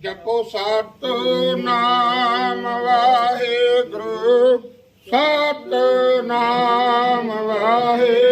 ਜਪੋ ਸਤਨਾਮ ਵਾਹਿਗੁਰੂ ਸਤ ਨਾਮ ਵਾਹਿਗੁਰੂ।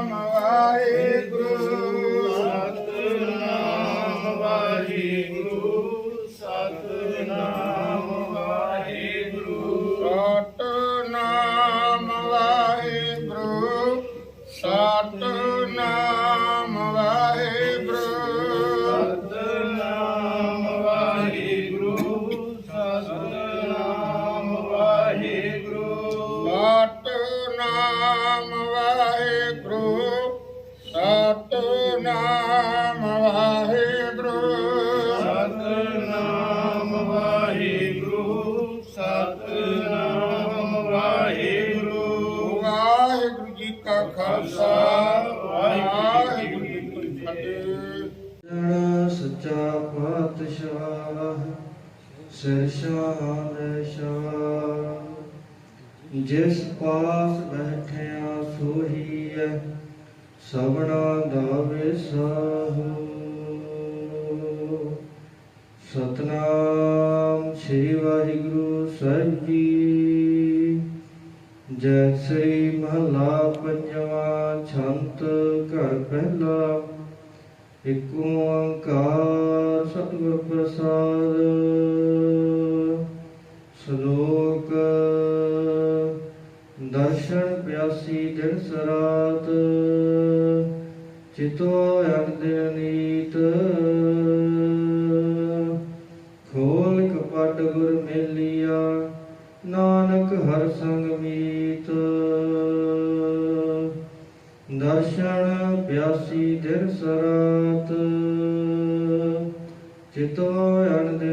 ਸਤਨਾਮ ਵਾਹਿਗੁਰੂ ਸਤਨਾਮ ਵਾਹਿਗੁਰੂ। ਸਤਨਾਮ ਵਾਹਿਗੁਰੂ ਸਤਨਾਮ ਵਾਹਿਗੁਰੂ। ਵਾਹਿਗੁਰੂ ਜੀ ਕਾ ਖਾਲਸਾ ਵਾਹਿਗੁਰੂ ਜੀ ਕੀ ਫਤਿਹ। ਜਣ ਸੱਚਾ ਪਾਤਸ਼ਾਹ ਸਿਰ ਸ਼ਾਨ ਸ਼ਾਹ। ਜਿਸ ਪਾਸ ਬੈਠਿਆ ਸੋਹੀ ਸਭਨਾ ਦਾ ਵਿਸਾਹੋ। ਸਤਨਾਮ ਸ੍ਰੀ ਵਾਹਿਗੁਰੂ ਸਾਹਿਬ ਜੀ। ਜੈ ਸ੍ਰੀ ਮਹਲਾ ਪੰਜਵਾ ਛੰਤ ਘਰ ਪਹਿਲਾ, ਇਕ ਓੰਕਾਰ ਸਤਿਗੁਰ ਪ੍ਰਸਾਦ। ਸ਼ਲੋਕ ਦਰਸ਼ਨ ਪਿਆਸੀ ਦਿਨ ਸਰਾਤ, ਚਿਤੋ ਅਨੰਦ ਨੀਤ ਖੋਲ ਕਪਟ ਗੁਰ ਮੇਲਿਆ, ਨਾਨਕ ਹਰ ਸੰਗ ਮੀਤ। ਦਰਸ਼ਨ ਪਿਆਸੀ ਦਿਨ ਸਰਾਤ, ਚਿਤੋ ਅਨੰਦ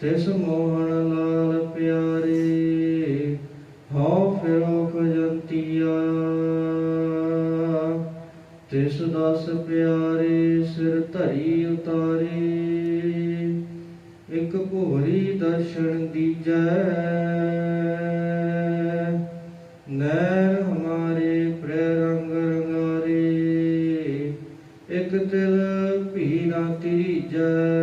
ਤਿਸ ਮੋਹਨ ਲਾਲ ਪਿਆਰੇ, ਹਉ ਫਿਰੋ ਖਜੰਤੀਆ ਤਿਸ ਦਸ ਪਿਆਰੇ ਸਿਰ ਧਰੀ ਉਤਾਰੇ, ਇਕ ਭੋਰੀ ਦਰਸ਼ਨ ਦੀਜੈ। ਨੈਣ ਹਮਾਰੇ ਪ੍ਰੈ ਰੰਗ ਰੰਗਾਰੇ, ਇਕ ਤਿਲ ਭੀ ਨਾ ਤੀਜੈ।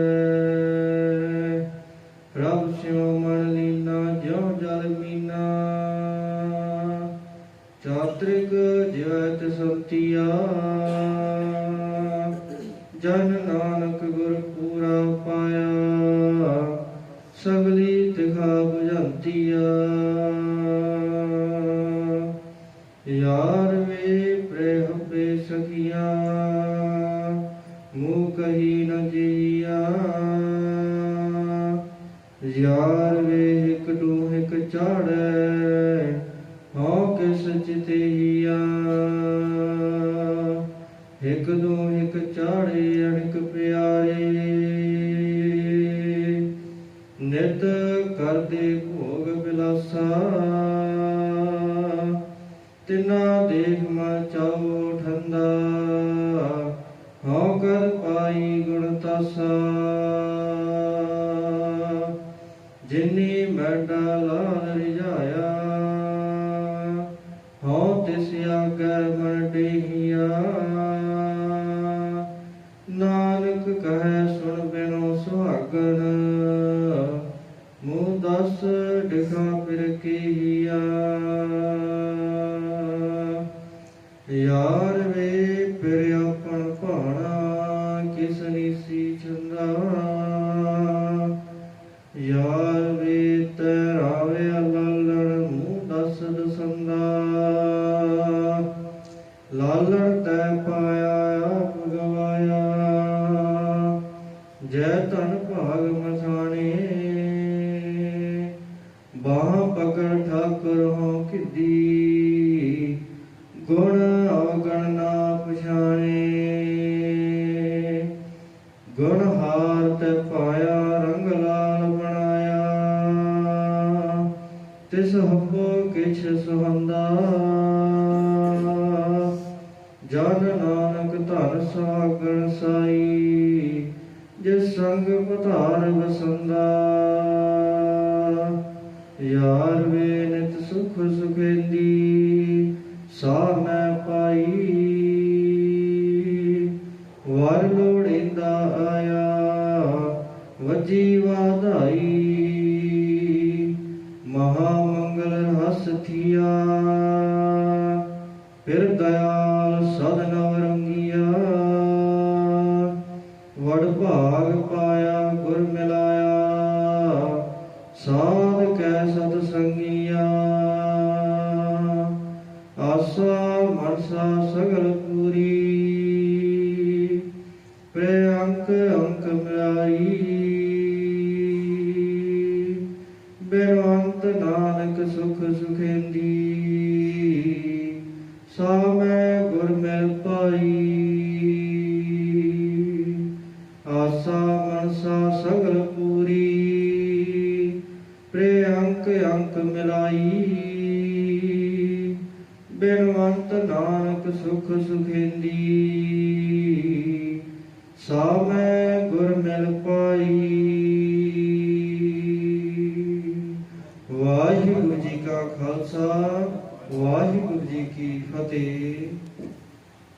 ਜਨ ਨਾਨਕ ਗੁਰ ਪੂਰਾ ਪਾਇਆ, ਸਗਲੀ ਤਿਖਾ ਬੁਝੰਤੀਆ। ਯਾਰ ਵੇ ਪ੍ਰੇਮ ਪੇ ਸਖੀਆ, ਮੂਹ ਕਹੀ ਨ ਜੀਆ। ਯਾਰ ਵੇ ਇਕ ਨੂੰ ਇਕ ਚਾੜੈ ਹੋ ਕਿਸ ਚਿਤਈਆ ਇਕ ਇਕ ਮੰਦਾ ਹਉ ਕਰ ਪਾਈ ਗੁਣ ਤਸਾ। ਜਿਨੀ ਮੈਡਾ ਲਾਨ ਰਿਝਾਇਆ ਹਉ ਤਿਸ ਆਗੈ ਮਨ ਡੇਹੀਆ ਨਾਨਕ ਕਹੈ ਸੁਣ ਬਿਨੋ ਸੁਹਾਗਣ ਮੂੰ ਦਸ ਡਿਖਾ ਫਿਰ ਕੀਆ ਯਾ ਪਗਣ ਠਾਕੁਰ ਹੋ ਕਿਦੀ, ਗੁਣ ਔਗਣ ਨਾ ਪਛਾਣੇ ਗੁਣ ਹਾਰ ਤੇ ਪਾਇਆ ਰੰਗ ਲਾਲ ਬਣਾਇਆ। ਤਿਸ ਹੱਬੋ ਕਿਛ ਸੁਹੰਦਾ। ਜਨ ਨਾਨਕ ਧਨ ਸਾਗਣ ਸਾਈ, ਜਿਸ ਸੰਗ ਪਧਾਰ ਵਸੰਦਾ। ਵਾਧਾਈ। ਮਹਾ ਮੰਗਲ ਰਸ ਫਿਰ ਦਇਆ ਸੁਖ ਸੁਖੇਂਦੀ। ਸਾਮੈ ਗੁਰ ਮਿਲ ਪਾਈ। ਵਾਹਿਗੁਰੂ ਜੀ ਕਾ ਖਾਲਸਾ ਵਾਹਿਗੁਰੂ ਜੀ ਕੀ ਫਤਿਹ।